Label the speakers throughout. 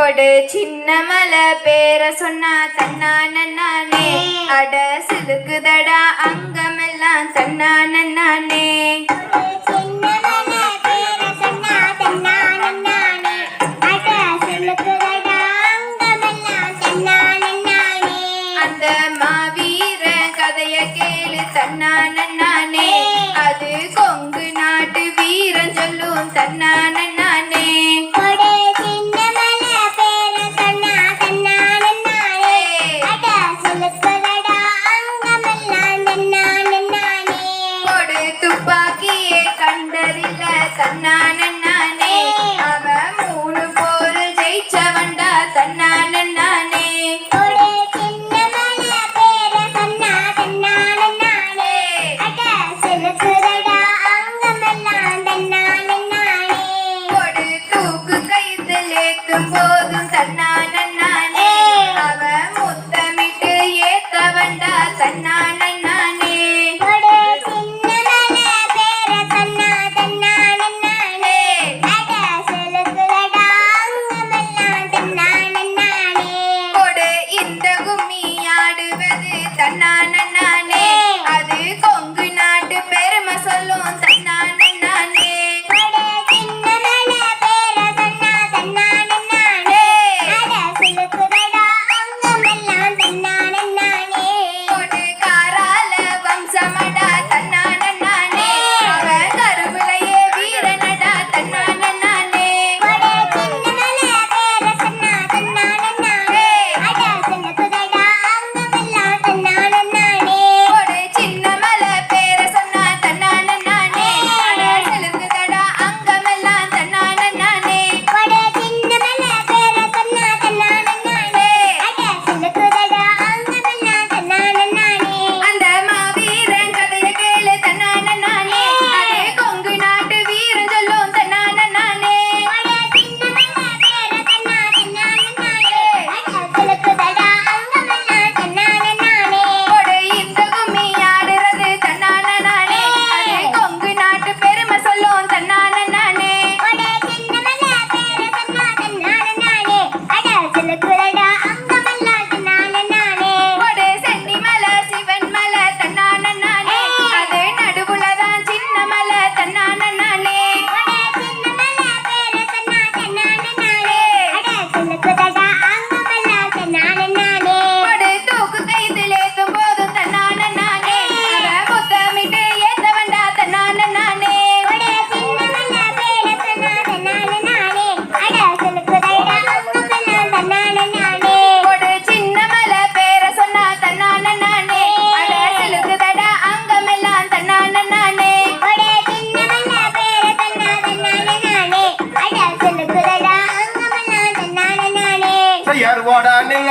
Speaker 1: கொடு. சின்ன மலை பேர சொன்னா தன்னா நன்னானே. அட சிலுக்குதடா அங்கமெல்லாம் தன்னா நன்னானே. துப்பாக்கியே கண்டறில்ல தன்னா நன்னானே. அவன் மூணு போர் ஜெயிச்சவன்டா தன்னா நன்னானே. கொடு தூக்கு கைத்தில் ஏத்தும்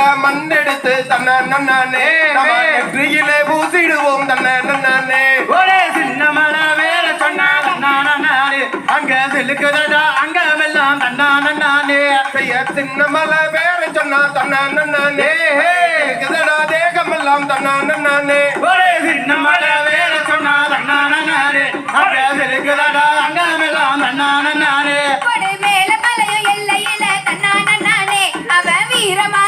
Speaker 2: நில மண்ணெடுத்து தன்ன நன்னானே. நம்ம நெற்றியிலே பூசிடுவோம் தன்ன நன்னானே.
Speaker 3: ஒரே சின்ன மலை வேற சொன்னால நானே அங்க செலுக்குதடா அங்க வெல்லாம் தன்னான நானே
Speaker 2: செய்ய சின்ன மலை பேர சொன்னா தன்ன நன்னானே. கிதடா தேகமெல்லாம் தன்ன நன்னானே.
Speaker 3: ஒரே சின்ன மலை வேற அங்க செலுக்குதடா
Speaker 1: மேல எல்லையில தன்னா நன்னானே. அவன் வீரமாக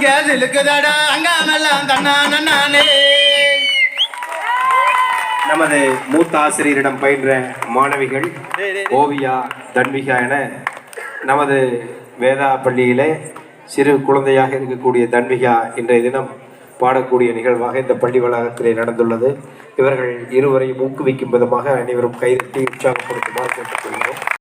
Speaker 3: அங்க செலுக்குதடா அங்க வெல்லாம் தன்னான நானே
Speaker 4: நமது மூத்த ஆசிரியரிடம் பயின்ற மாணவிகள் ஓவியா தன்விகா என நமது வேதா பள்ளியிலே சிறு குழந்தையாக இருக்கக்கூடிய தன்விகா இன்றைய தினம் பாடக்கூடிய நிகழ்வாக இந்த பள்ளி வளாகத்திலே நடந்துள்ளது. இவர்கள் இருவரையும் ஊக்குவிக்கும் விதமாக அனைவரும் கைதட்டி உற்சாகப்படுத்துமாறு கேட்டுக்கொள்கிறோம்.